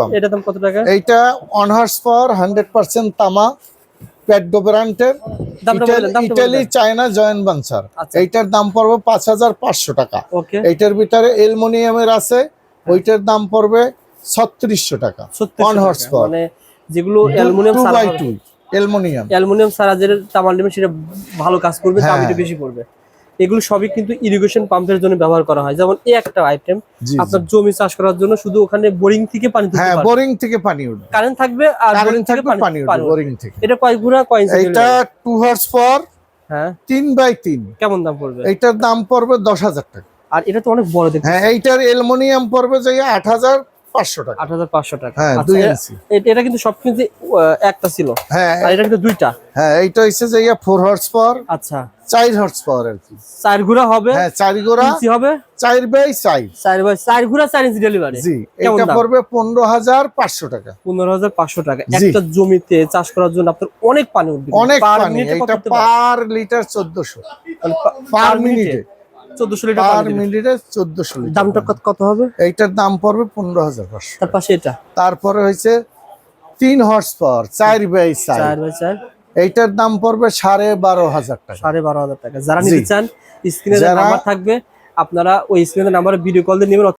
Pump এটা দাম কত টাকা? এইটা one horse power hundred percent তামা প্যাডো ব্র্যান্ডের ইটালি চায়না জয়েন্ট বাঞ্চার। এইটার দাম পড়বে পাঁচ হাজার পাঁচশো টাকা। এইটার ভিতরে অ্যালুমিনিয়ামের আছে ওইটার দাম পড়বে ছত্রিশশো টাকা। অন হর্স পাওয়ার মানে যেগুলো aluminium two by two aluminium. Aluminium সারা যে তামার সেটা ভালো কাজ করবে দাম হ্যাঁ। একটু বেশি পড়বে। এগুলো সবই কিন্তু ইরিগেশন পাম্পের জন্য ব্যবহার করা হয়। যেমন এই একটা আইটেম আপনার জমি চাষ করার জন্য শুধু ওখানে বোরিং থেকে পানি হ্যাঁ বোরিং থেকে পানি উঠবে। কারেন্ট থাকবে আর বোরিং থেকে পানি উঠবে বোরিং থেকে। এটা কয় ঘুরা কয় ইঞ্চি এইটা টু হর্স পাওয়ার হ্যাঁ। তিন বাই তিন। কেমন দাম পড়বে? এইটার দাম পড়বে দশ হাজার টাকা। আর এটা তো অনেক বড় দেখতে। হ্যাঁ এইটার অ্যালুমিনিয়াম পড়বে যে আট হাজার পাঁচশো টাকা। আট হাজার পাঁচশো টাকা। হ্যাঁ আচ্ছা, ইঞ্চি। এটা কিন্তু সব কিন্তু একটা ছিল। হ্যাঁ আর এটা কিন্তু দুইটা। হ্যাঁ এইটা হচ্ছে যে ফোর হর্স পাওয়ার আচ্ছা। চার হর্স পাওয়ার আর কি। চার ঘুরা হবে? হ্যাঁ চার ইঞ্চি হবে? চার বাই চার। চার বাই চার ঘুরা চার ইঞ্চি ডেলিভারি জি এটা পড়বে পনেরো হাজার পাঁচশো টাকা। পনেরো হাজার পাঁচশো টাকা। একটা জমিতে চাষ করার জন্য আপনার অনেক পানি উঠবে। অনেক পানি এটা পার লিটার চোদ্দশো। মানে পার মিনিটে চোদ্দশো লিটার পার। মিনিটে চোদ্দশো লিটার দামটা কত হবে? এইটার দাম পড়বে পনেরো হাজার পাঁচশো তার পাশে এটা? তারপরে হয়েছে তিন হর্স পাওয়ার চার বাই চার বাই চার। এইটার দাম পড়বে সাড়ে বারো হাজার টাকা। সাড়ে বারো হাজার টাকা। যারা নিতে চান স্ক্রিনে নাম্বার থাকবে আপনারা ওই স্ক্রিনের নাম্বারে ভিডিও কল দিয়ে নেবেন